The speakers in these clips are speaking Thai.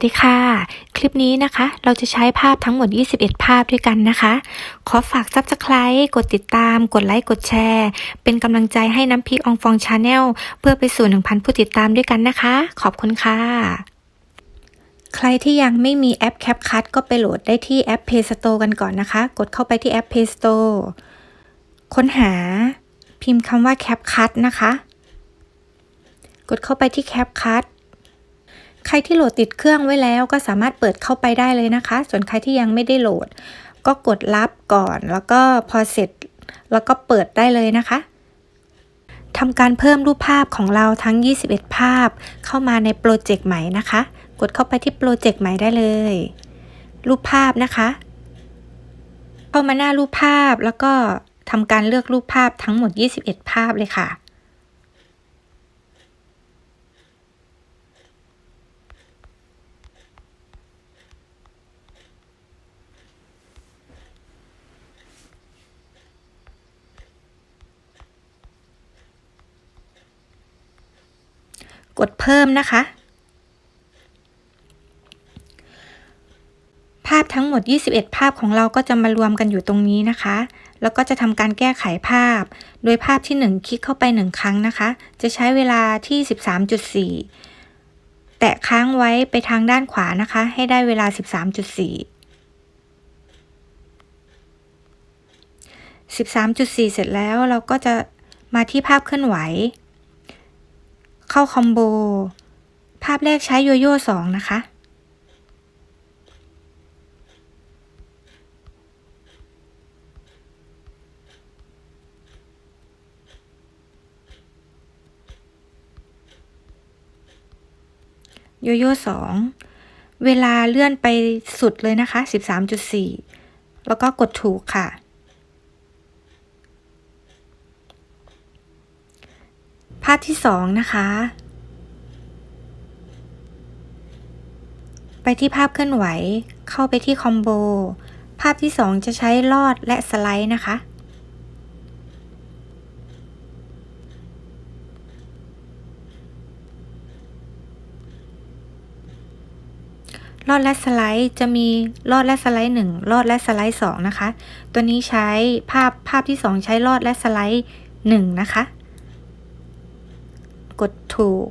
สดีค่ะ คลิปนี้นะคะ เราจะใช้ภาพทั้งหมด 21 ภาพด้วยกันนะคะ ขอฝาก Subscribe กดติดตาม กดไลค์ กดแชร์ เป็นกำลังใจให้น้ำพริกอองฟองชาแนลเพื่อไปสู่ 1,000 ผู้ติดตามด้วยกันนะคะ ขอบคุณค่ะ ใครที่ยังไม่มีแอป CapCut ก็ไปโหลดได้ที่แอป Play Store กันก่อนนะคะ กดเข้าไปที่แอป Play Store ค้นหา พิมพ์คำว่า CapCut นะคะ กดเข้าไปที่ CapCut ใครที่โหลดติดเครื่องไว้แล้วก็สามารถเปิดเข้าไปได้เลยนะคะ ส่วนใครที่ยังไม่ได้โหลด ก็กดรับก่อนแล้วก็พอเสร็จ แล้วก็เปิดได้เลยนะคะทำการเพิ่มรูปภาพของเราทั้ง 21 ภาพ เข้ามาในโปรเจกต์ใหม่นะคะ กดเข้าไปที่โปรเจกต์ใหม่ได้เลย รูปภาพนะคะ เข้ามาหน้ารูปภาพแล้วก็ทำการเลือกรูปภาพทั้งหมด 21 ภาพเลยค่ะ กดเพิ่มนะคะ ภาพทั้งหมด 21 ภาพของเราก็จะมารวมกันอยู่ตรงนี้นะคะ แล้วก็จะทำการแก้ไขภาพ โดยภาพที่ 1 คลิกเข้าไป 1 ครั้งนะคะ จะใช้เวลาที่ 13.4 แตะค้างไว้ไปทางด้านขวานะคะ ให้ได้เวลา 13.4 13.4 เสร็จแล้วเราก็จะมาที่ภาพเคลื่อนไหว เข้าคอมโบ ภาพแรกใช้โยโย่สองนะคะ โยโย่สอง เวลาเลื่อนไปสุดเลยนะคะ 13.4 แล้วก็กดถูกค่ะาพที่สองนะคะ ไปที่ภาพเคลื่อนไหว เข้าไปที่คอมโบ ภาพที่สองจะใช้ลอดและสไลด์นะคะ ลอดและสไลด์จะมีลอดและสไลด์หนึ่งลอดและสไลด์สองนะคะ ตัวนี้ใช้ภาพภาพที่สองใช้ลอดและสไลด์หนึ่งนะคะ กดถูก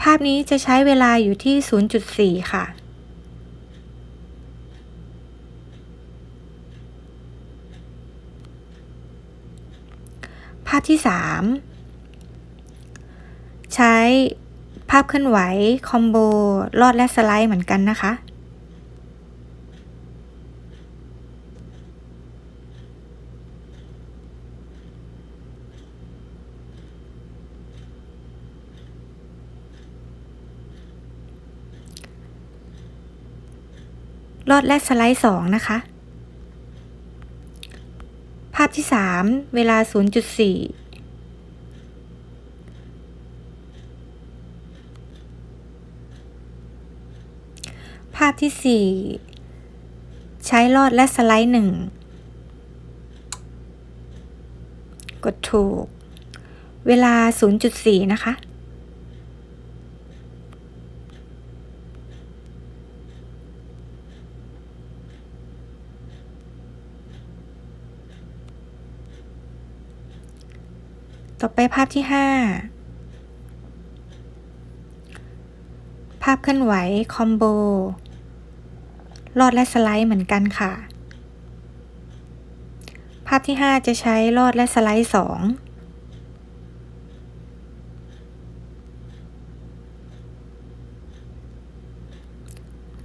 ภาพนี้จะใช้เวลาอยู่ที่ 0.4 ค่ะ ภาพที่ 3 ใช้ภาพเคลื่อนไหว คอมโบ ลอดและสไลด์เหมือนกันนะคะ อดและสไลด์สองนะคะ ภาพที่สามเวลา 0.4ภาพที่สี่ใช้ลอดและสไลด์หนึ่งกดถูก เวลา 0.4 นะคะ ต่อไปภาพที่ 5 ภาพเคลื่อนไหว คอมโบ ลอดและสไลด์เหมือนกันค่ะ ภาพที่ 5 จะใช้ลอดและสไลด์ 2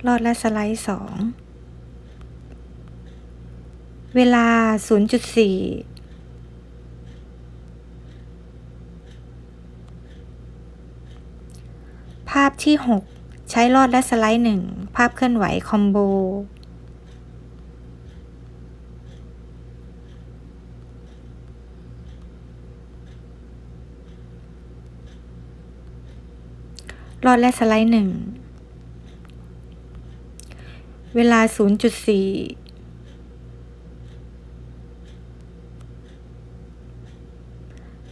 ลอดและสไลด์ 2 เวลา 0.4ภาพ ที่ 6 ใช้ลอดและสไลด์หนึ่งภาพเคลื่อนไหวคอมโบ ลอดและสไลด์หนึ่งเวลา 0.4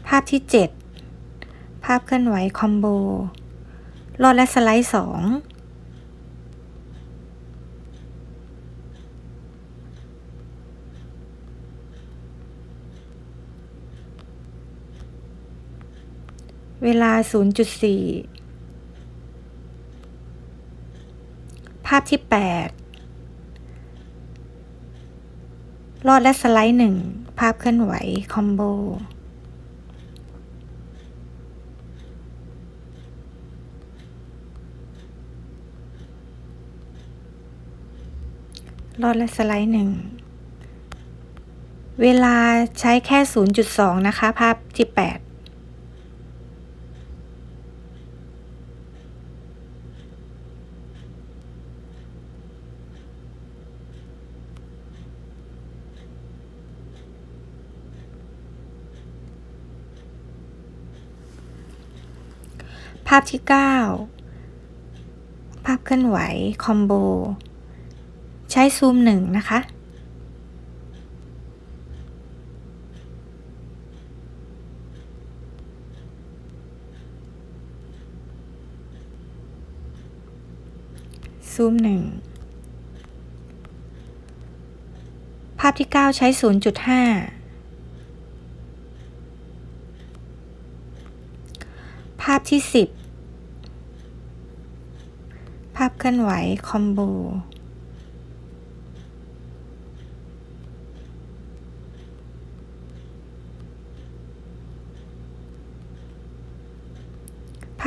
ภาพที่ 7 ภาพเคลื่อนไหวคอมโบ ลอดและสไลด์สองเวลา 0.4 ภาพที่8ลอดและสไลด์หนึ่งภาพเคลื่อนไหว คอมโบ ลอดและสไลด์หนึ่ง เวลาใช้แค่ 0.2 นะคะ ภาพที่ 8ภาพที่ 9 ภาพเคลื่อนไหว คอมโบ ใช้ซูมหนึ่งนะคะ ซูมหนึ่งภาพที่ 9 ใช้ 0.5 ภาพที่ 10 ภาพเคลื่อนไหว คอมโบ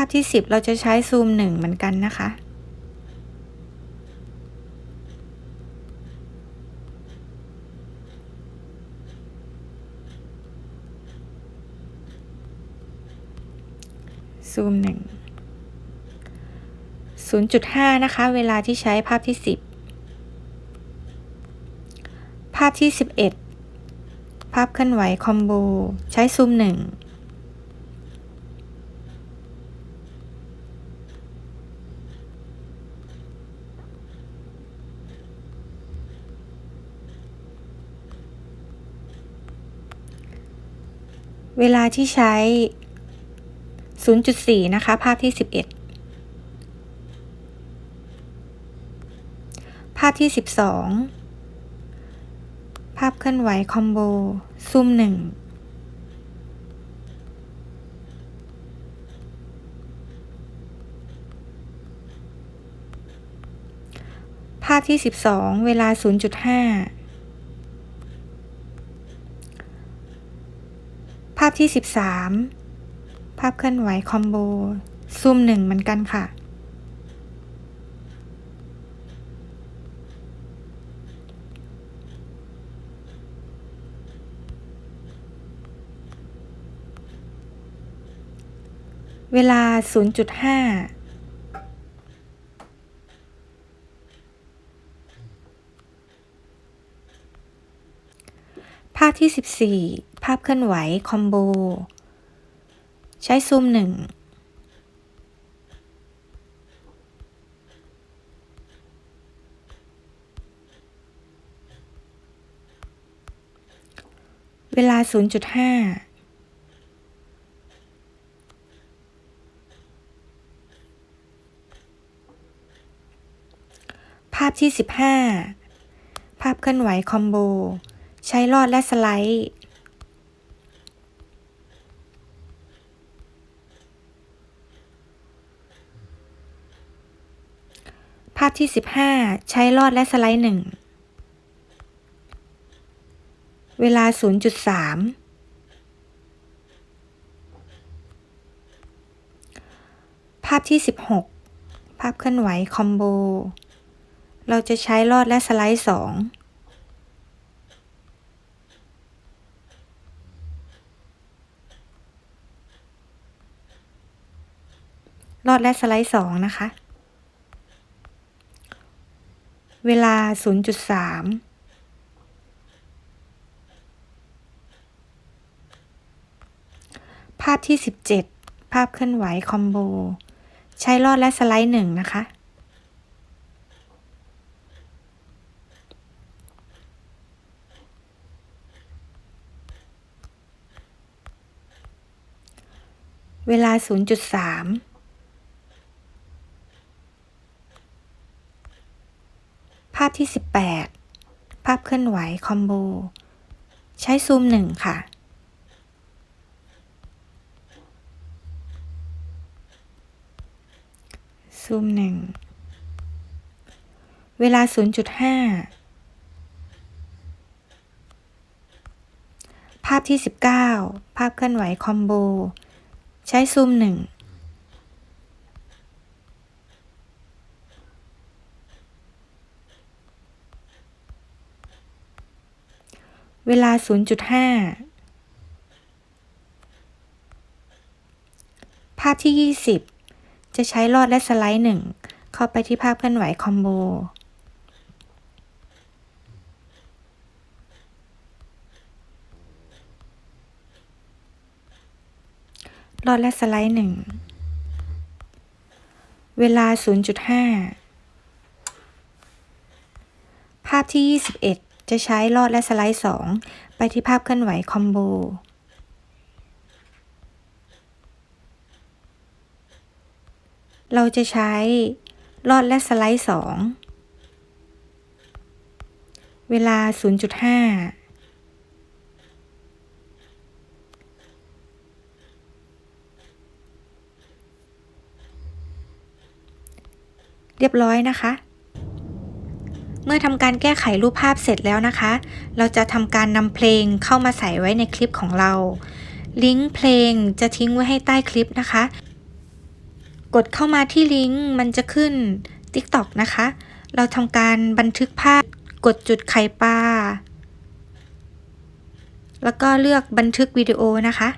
าพที่ 10 เราจะใช้ซูม 1 เหมือนกันนะคะ ซูม 1 0.5 นะคะ เวลาที่ใช้ภาพที่ 10 ภาพที่ 11 ภาพเคลื่อนไหวคอมโบ ใช้ซูม 1 เวลาที่ใช้ 0.4 นะคะ ภาพที่ 11 ภาพที่ 12 ภาพเคลื่อนไหวคอมโบ ซูมหนึ่งภาพที่ 12 เวลา 0.5 ภา พที่ 13 ภาพเคลื่อนไหวคอมโบ ซูมหนึ่งเหมือนกันค่ะ เวลา 0.5ภาพที่14าพเคลื่อนไหวคอมโบ ใช้ซูมหนึ่งเวลา 0.5ภาพที่ 15 ภาพเคลื่อนไหวคอมโบ ใช้ลอดและสไลด์ ภาพที่ 15 ใช้ลอดและสไลด์หนึ่งเวลา 0.3ภาพที่ 16 ภาพเคลื่อนไหวคอมโบ เราจะใช้ลอดและสไลด์สองลอดและสไลด์สองนะคะ เวลา 0.3ภาพที่ 17 ภาพเคลื่อนไหวคอมโบ ใช้ลอดและสไลด์หนึ่งนะคะ เวลา 0.3 ภาพที่ 18 ภาพเคลื่อนไหวคอมโบ ใช้ซูมหนึ่งค่ะ ซูมหนึ่งเวลา 0.5 ภาพที่ 19 ภาพเคลื่อนไหวคอมโบ ใช้ซูมหนึ่ง เวลา 0.5 ภาพที่ 20 จะใช้ลอดและสไลด์หนึ่งเข้าไปที่ภาพเคลื่อนไหวคอมโบ ลอดและสไลด์หนึ่งเวลา 0.5 ภาพที่ 21 จะใช้ลอดและสไลด์ 2 ไปที่ภาพเคลื่อนไหวคอมโบ เราจะใช้ลอดและสไลด์ 2 เวลา 0.5เรียบร้อยนะคะ เมื่อทำการแก้ไขรูปภาพเสร็จแล้วนะคะ เราจะทำการนำเพลงเข้ามาใส่ไว้ในคลิปของเรา ลิงก์เพลงจะทิ้งไว้ให้ใต้คลิปนะคะ กดเข้ามาที่ลิงก์มันจะขึ้น TikTok นะคะ เราทำการบันทึกภาพ กดจุดไข่ปลา แล้วก็เลือกบันทึกวิดีโอนะคะ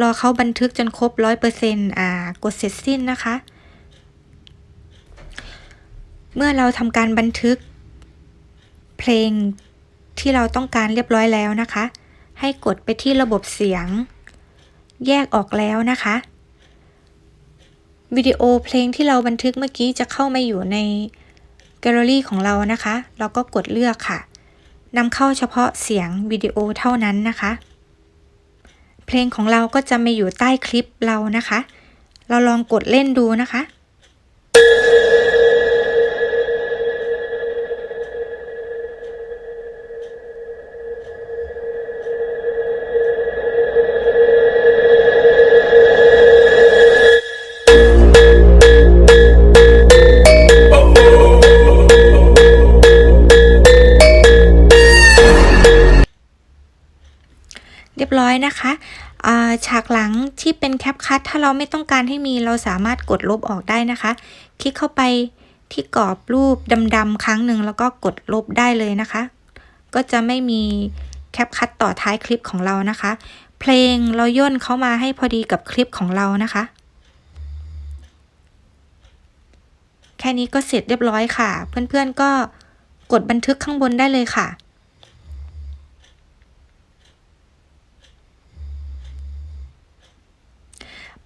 รอเขาบันทึกจนครบ 100%อ่ากดเสร็จสิ้นนะคะ เมื่อเราทำการบันทึก เพลงที่เราต้องการเรียบร้อยแล้วนะคะ ให้กดไปที่ระบบเสียง แยกออกแล้วนะคะวิดีโอเพลงที่เราบันทึกเมื่อกี้จะเข้ามาอยู่ในแกลเลอรี่ของเรานะคะ เราก็กดเลือกค่ะนำเข้าเฉพาะเสียงวิดีโอเท่านั้นนะคะ เพลงของเราก็จะมาอยู่ใต้คลิปเรานะคะ เราลองกดเล่นดูนะคะ เรียบร้อยนะคะาฉากหลังที่เป็นแคปคัตถ้าเราไม่ต้องการให้มีเราสามารถกดลบออกได้นะคะ คลิกเข้าไปที่กรอบรูปดำๆครั้งหนึ่งแล้วก็กดลบได้เลยนะคะ ก็จะไม่มีแคปคัตต่อท้ายคลิปของเรานะคะ เพลงเราย่นเข้ามาให้พอดีกับคลิปของเรานะคะ แค่นี้ก็เสร็จเรียบร้อยค่ะ เพื่อนๆก็กดบันทึกข้างบนได้เลยค่ะ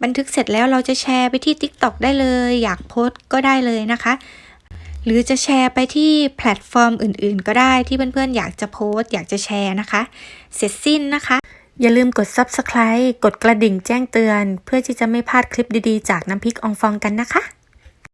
บันทึกเสร็จแล้วเราจะแชร์ไปที่ TikTok ได้เลย อยากโพสต์ก็ได้เลยนะคะ หรือจะแชร์ไปที่แพลตฟอร์มอื่นๆ ก็ได้ที่เพื่อนๆอยากจะโพสต์อยากจะแชร์นะคะ เสร็จสิ้นนะคะ อย่าลืมกด Subscribe กดกระดิ่งแจ้งเตือน เพื่อที่จะไม่พลาดคลิปดีๆ จากน้ำพริกอองฟองกันนะคะ